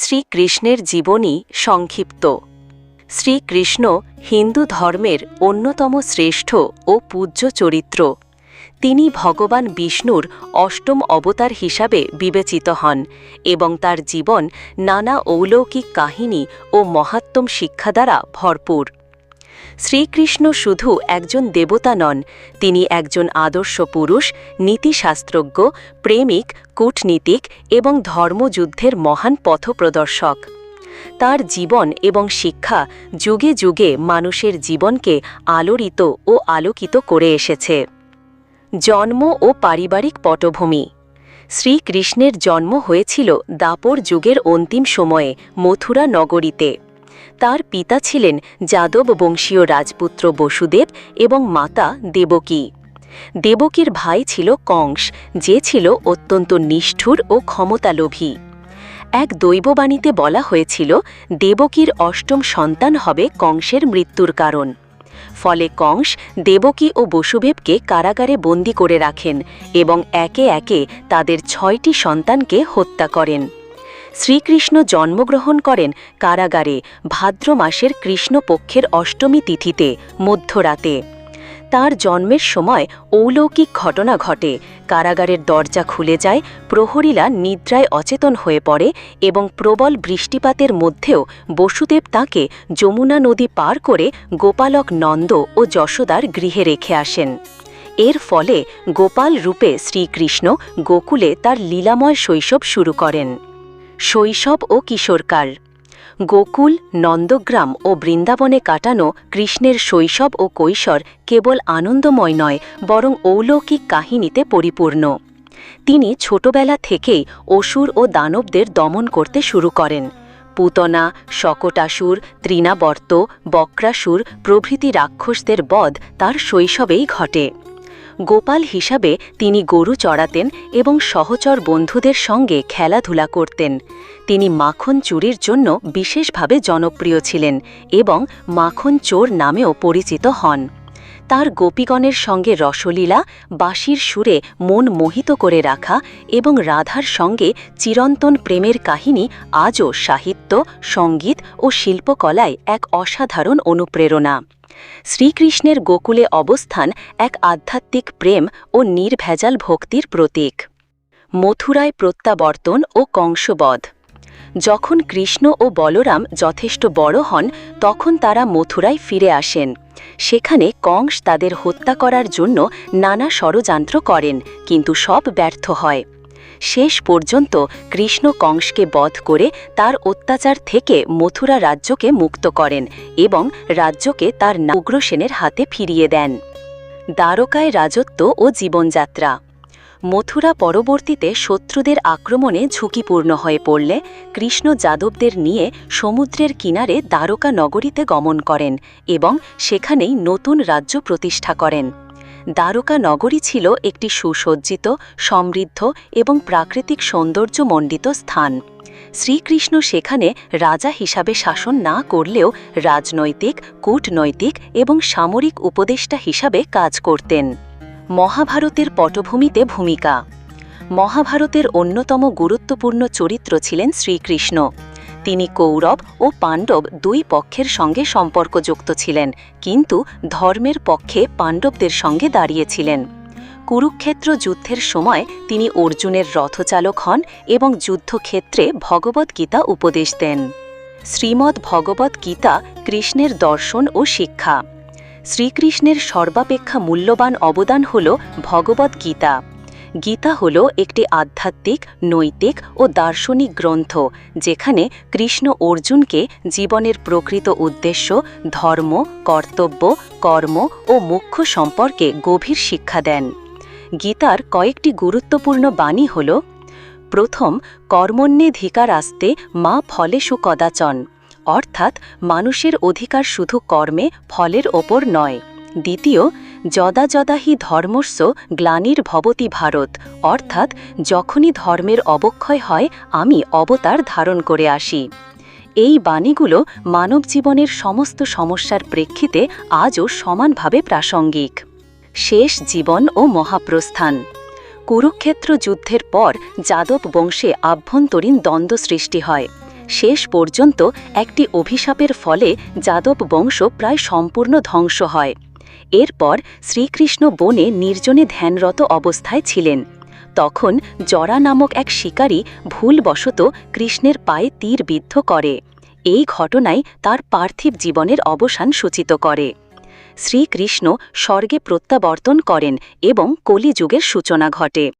শ্রীকৃষ্ণের জীবনী সংক্ষিপ্ত। শ্রীকৃষ্ণ হিন্দু ধর্মের অন্যতম শ্রেষ্ঠ ও পূজ্য চরিত্র। তিনি ভগবান বিষ্ণুর অষ্টম অবতার হিসাবে বিবেচিত হন এবং তার জীবন নানা অলৌকিক কাহিনী ও মহাত্ম শিক্ষা দ্বারা ভরপুর। শ্রীকৃষ্ণ শুধু একজন দেবতা নন, তিনি একজন আদর্শ পুরুষ, নীতিশাস্ত্রজ্ঞ, প্রেমিক, কূটনীতিক এবং ধর্মযুদ্ধের মহান পথপ্রদর্শক। তার জীবন এবং শিক্ষা যুগে যুগে মানুষের জীবনকে আলোড়িত ও আলোকিত করে এসেছে। জন্ম ও পারিবারিক পটভূমি। শ্রীকৃষ্ণের জন্ম হয়েছিল দাপর যুগের অন্তিম সময়ে মথুরা নগরীতে। তার পিতা ছিলেন যাদব বংশীয় রাজপুত্র বসুদেব এবং মাতা দেবকী। দেবকীর ভাই ছিল কংস, যে ছিল অত্যন্ত নিষ্ঠুর ও ক্ষমতালোভী। এক দৈববাণীতে বলা হয়েছিল, দেবকীর অষ্টম সন্তান হবে কংসের মৃত্যুর কারণ। ফলে কংস দেবকী ও বসুদেবকে কারাগারে বন্দী করে রাখেন এবং একে একে তাদের ছয়টি সন্তানকে হত্যা করেন। শ্রীকৃষ্ণ জন্মগ্রহণ করেন কারাগারে ভাদ্র মাসের কৃষ্ণপক্ষের অষ্টমী তিথিতে, মধ্যরাতে। তার জন্মের সময় অলৌকিক ঘটনা ঘটে। কারাগারের দরজা খুলে যায়, প্রহরীরা নিদ্রায় অচেতন হয়ে পড়ে এবং প্রবল বৃষ্টিপাতের মধ্যেও বসুদেব তাঁকে যমুনা নদী পার করে গোপালক নন্দ ও যশোদার গৃহে রেখে আসেন। এর ফলে গোপাল রূপে শ্রীকৃষ্ণ গোকুলে তার লীলাময় শৈশব শুরু করেন। শৈশব ও কিশোরকাল। গোকুল, নন্দগ্রাম ও বৃন্দাবনে কাটানো কৃষ্ণের শৈশব ও কৈশোর কেবল আনন্দময় নয়, বরং অলৌকিক কাহিনীতে পরিপূর্ণ। তিনি ছোটবেলা থেকেই অসুর ও দানবদের দমন করতে শুরু করেন। পুতনা, শকটাসুর, তৃণাবর্ত, বক্রাসুর প্রভৃতি রাক্ষসদের বধ তার শৈশবেই ঘটে। গোপাল হিসাবে তিনি গরু চড়াতেন এবং সহচর বন্ধুদের সঙ্গে খেলাধুলা করতেন। তিনি মাখন চুরির জন্য বিশেষভাবে জনপ্রিয় ছিলেন এবং মাখন চোর নামেও পরিচিত হন। তার গোপীগণের সঙ্গে রসলীলা, বাঁশির সুরে মন মোহিত করে রাখা এবং রাধার সঙ্গে চিরন্তন প্রেমের কাহিনী আজও সাহিত্য, সংগীত ও শিল্পকলায় এক অসাধারণ অনুপ্রেরণা। শ্রীকৃষ্ণের গোকুলে অবস্থান এক আধ্যাত্মিক প্রেম ও নির্ভেজাল ভক্তির প্রতীক। মথুরায় প্রত্যাবর্তন ও কংসবধ। যখন কৃষ্ণ ও বলরাম যথেষ্ট বড় হন, তখন তারা মথুরায় ফিরে আসেন। সেখানে কংস তাদের হত্যা করার জন্য নানা ষড়যন্ত্র করেন, কিন্তু সব ব্যর্থ হয়। শেষ পর্যন্ত কৃষ্ণ কংসকে বধ করে তার অত্যাচার থেকে মথুরা রাজ্যকে মুক্ত করেন এবং রাজ্যকে তার উগ্রসেনের হাতে ফিরিয়ে দেন। দ্বারকায় রাজত্ব ও জীবনযাত্রা মথুরা পরবর্তীতে শত্রুদের আক্রমণে ঝুঁকিপূর্ণ হয়ে পড়লে কৃষ্ণ যাদবদের নিয়ে সমুদ্রের কিনারে দ্বারকা নগরীতে গমন করেন এবং সেখানেই নতুন রাজ্য প্রতিষ্ঠা করেন। দ্বারকা নগরী ছিল একটি সুসজ্জিত, সমৃদ্ধ এবং প্রাকৃতিক সৌন্দর্যমণ্ডিত স্থান। শ্রীকৃষ্ণ সেখানে রাজা হিসাবে শাসন না করলেও রাজনৈতিক, কূটনৈতিক এবং সামরিক উপদেষ্টা হিসাবে কাজ করতেন। মহাভারতের পটভূমিতে ভূমিকা। মহাভারতের অন্যতম গুরুত্বপূর্ণ চরিত্র ছিলেন শ্রীকৃষ্ণ। তিনি কৌরব ও পাণ্ডব দুই পক্ষের সঙ্গে সম্পর্কযুক্ত ছিলেন, কিন্তু ধর্মের পক্ষে পাণ্ডবদের সঙ্গে দাঁড়িয়েছিলেন। কুরুক্ষেত্র যুদ্ধের সময় তিনি অর্জুনের রথচালক হন এবং যুদ্ধক্ষেত্রে ভগবদ্গীতা উপদেশ দেন। শ্রীমদ্ ভগবদ্গীতা কৃষ্ণের দর্শন ও শিক্ষা। শ্রীকৃষ্ণের সর্বাপেক্ষা মূল্যবান অবদান হল ভগবদ্ গীতা। গীতা হল একটি আধ্যাত্মিক, নৈতিক ও দার্শনিক গ্রন্থ, যেখানে কৃষ্ণ অর্জুনকে জীবনের প্রকৃত উদ্দেশ্য, ধর্ম, কর্তব্য, কর্ম ও মুখ্য সম্পর্কে গভীর শিক্ষা দেন। গীতার কয়েকটি গুরুত্বপূর্ণ বাণী হল, প্রথম কর্মণ্যেধিকার আসতে মা ফলে কদাচন। অর্থাৎ মানুষের অধিকার শুধু কর্মে, ফলের ওপর নয়। দ্বিতীয়, যদা যদা হি ধর্মস্য গ্লানির ভবতি ভারত, অর্থাৎ যখনই ধর্মের অবক্ষয় হয়, আমি অবতার ধারণ করে আসি। এই বাণীগুলো মানব জীবনের সমস্ত সমস্যার প্রেক্ষিতে আজও সমানভাবে প্রাসঙ্গিক। শেষ জীবন ও মহাপ্রস্থান। কুরুক্ষেত্র যুদ্ধের পর যাদব বংশে আভ্যন্তরীণ দ্বন্দ্ব সৃষ্টি হয়। শেষ পর্যন্ত একটি অভিশাপের ফলে যাদব বংশ প্রায় সম্পূর্ণ ধ্বংস হয়। এরপর শ্রীকৃষ্ণ বনে নির্জনে ধ্যানরত অবস্থায় ছিলেন। তখন জরা নামক এক শিকারী ভুলবশত কৃষ্ণের পায়ে তীর বিদ্ধ করে। এই ঘটনাই তার পার্থিব জীবনের অবসান সূচিত করে। শ্রীকৃষ্ণ স্বর্গে প্রত্যাবর্তন করেন এবং কলিযুগের সূচনা ঘটে।